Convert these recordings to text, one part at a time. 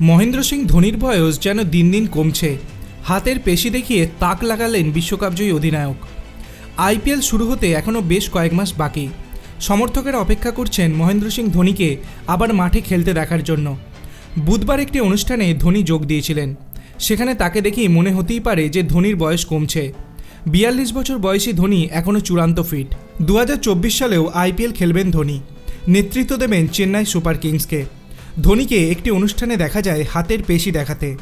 মহেন্দ্র সিং ধোনির বয়স যেন দিন দিন কমছে। হাতের পেশি দেখিয়ে তাক লাগালেন বিশ্বকাপজয়ী অধিনায়ক। আইপিএল শুরু হতে এখনও বেশ কয়েক মাস বাকি। সমর্থকেরা অপেক্ষা করছেন মহেন্দ্র সিং ধোনিকে আবার মাঠে খেলতে দেখার জন্য। বুধবার একটি অনুষ্ঠানে ধোনি যোগ দিয়েছিলেন। সেখানে তাকে দেখেই মনে হতেই পারে যে ধোনির বয়স কমছে। বিয়াল্লিশ বছর বয়সী ধোনি এখনও চূড়ান্ত ফিট। দু হাজার চব্বিশ সালেও আইপিএল খেলবেন ধোনি। নেতৃত্ব দেবেন চেন্নাই সুপার কিংসকে। ধোনিকে একটি অনুষ্ঠানে দেখা যায় হাতের পেশি দেখাতে।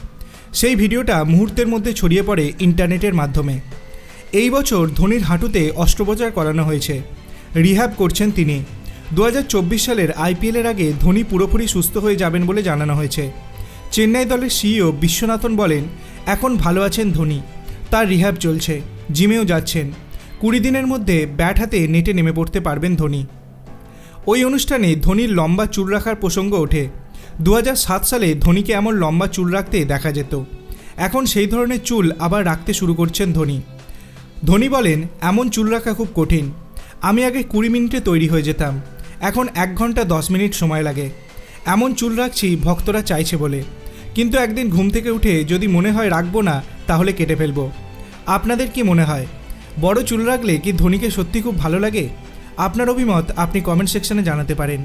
সেই ভিডিওটা মুহূর্তের মধ্যে ছড়িয়ে পড়ে ইন্টারনেটের মাধ্যমে। এই বছর ধোনির হাঁটুতে অস্ত্রোপচার করানো হয়েছে। রিহ্যাব করছেন তিনি। দু হাজার চব্বিশ সালের আইপিএলের আগে ধোনি পুরোপুরি সুস্থ হয়ে যাবেন বলে জানানো হয়েছে। চেন্নাই দলের সিইও বিশ্বনাথন বলেন, এখন ভালো আছেন ধোনি। তার রিহ্যাব চলছে, জিমেও যাচ্ছেন। কুড়ি দিনের মধ্যে ব্যাট হাতে নেটে নেমে পড়তে পারবেন ধোনি। ওই অনুষ্ঠানে ধোনির লম্বা চুল রাখার প্রসঙ্গ ওঠে। দু হাজার সাত সালে ধোনিকে এমন লম্বা চুল রাখতে দেখা যেত। এখন সেই ধরনের চুল আবার রাখতে শুরু করছেন ধোনি। ধোনি বলেন, এমন চুল রাখা খুব কঠিন। আমি আগে কুড়ি মিনিটে তৈরি হয়ে যেতাম। এখন এক ঘণ্টা দশ মিনিট সময় লাগে। এমন চুল রাখছি ভক্তরা চাইছে বলে। কিন্তু একদিন ঘুম থেকে উঠে যদি মনে হয় রাখব না, তাহলে কেটে ফেলব। আপনাদের কি মনে হয়? বড় চুল রাখলে কি ধোনিকে সত্যি খুব ভালো লাগে? আপনার অভিমত আপনি কমেন্ট সেকশনে জানাতে পারেন।